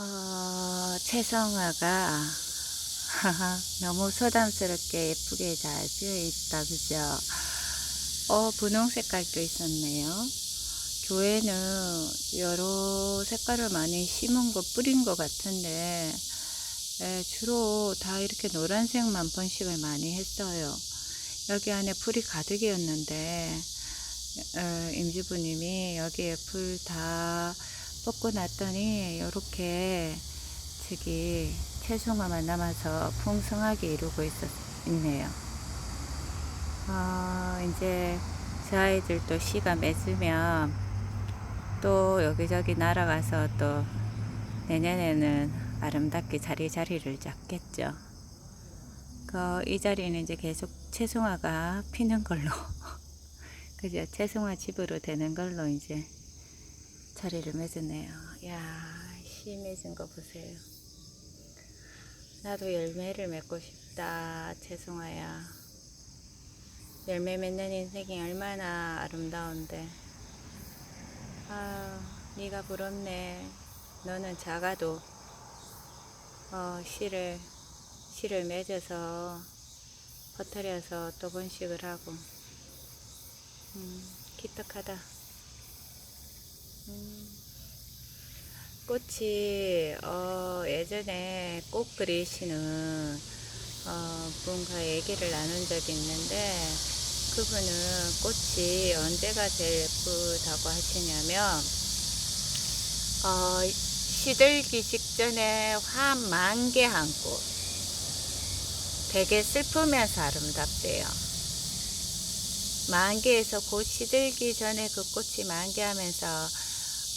어, 채성화가 너무 소담스럽게 예쁘게 잘 피어 있다, 그죠? 어, 분홍 색깔도 있었네요. 교회는 여러 색깔을 많이 심은 거, 뿌린 것 같은데, 에, 주로 다 이렇게 노란색만 번식을 많이 했어요. 여기 안에 풀이 가득이었는데, 어, 임주부님이 여기에 풀다 뽑고 났더니, 이렇게 저기 채송화만 남아서 풍성하게 이루고 있었, 있네요. 어, 이제 저 아이들도 씨가 맺으면 또 여기저기 날아가서 또 내년에는 아름답게 자리 자리를 잡겠죠. 그, 이 자리는 이제 계속 채송화가 피는 걸로. 그죠? 채송화 집으로 되는 걸로 이제 자리를 맺었네요. 야, 씨 맺은 거 보세요. 나도 열매를 맺고 싶다, 채송화야. 열매 맺는 인생이 얼마나 아름다운데. 아, 네가 부럽네. 너는 작아도 어, 씨를 씨를 맺어서 퍼뜨려서 또 번식을 하고. 음, 기특하다. 음. 꽃이 어, 예전에 꽃 그리시는 어, 분과 얘기를 나눈 적이 있는데 그분은 꽃이 언제가 제일 예쁘다고 하시냐면 어, 시들기 직전에 화 만개한 꽃 되게 슬프면서 아름답대요. 만개에서 곧 시들기 전에 그 꽃이 만개하면서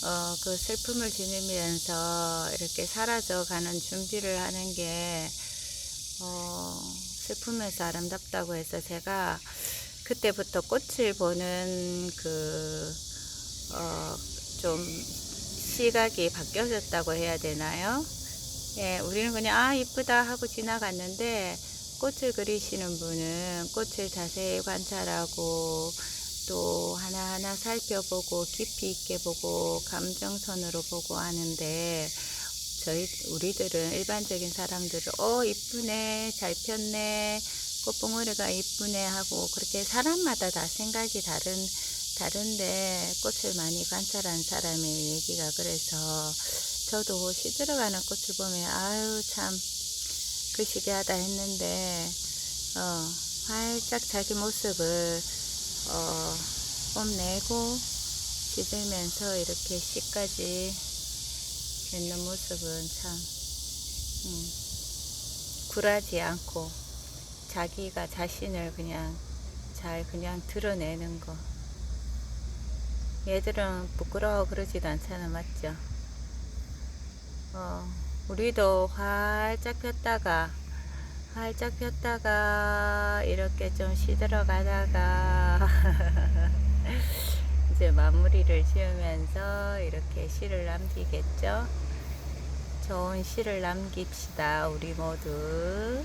어, 그 슬픔을 지니면서 이렇게 사라져 가는 준비를 하는 게 어, 슬프면서 아름답다고 해서 제가 그때부터 꽃을 보는 그, 어, 좀 시각이 바뀌어졌다고 해야 되나요? 예, 우리는 그냥, 아, 이쁘다 하고 지나갔는데, 꽃을 그리시는 분은 꽃을 자세히 관찰하고, 또 하나하나 살펴보고, 깊이 있게 보고, 감정선으로 보고 하는데, 저희, 우리들은 일반적인 사람들은, 어, 이쁘네, 잘 폈네, 꽃봉오리가 이쁘네. 하고, 그렇게 사람마다 다 생각이 다른, 다른데, 꽃을 많이 관찰한 사람의 얘기가 그래서, 저도 시들어가는 꽃을 보면, 아유, 참, 그 시기하다 했는데, 어, 활짝 자기 모습을, 어, 뽐내고, 시들면서 이렇게 씨까지 있는 모습은 참, 음, 굴하지 않고, 자기가 자신을 그냥 잘 그냥 드러내는 거. 얘들은 부끄러워 그러지도 않잖아, 맞죠? 어, 우리도 활짝 폈다가, 활짝 폈다가, 이렇게 좀 시들어 가다가, 이제 마무리를 지으면서 이렇게 시를 남기겠죠? 좋은 시를 남깁시다, 우리 모두.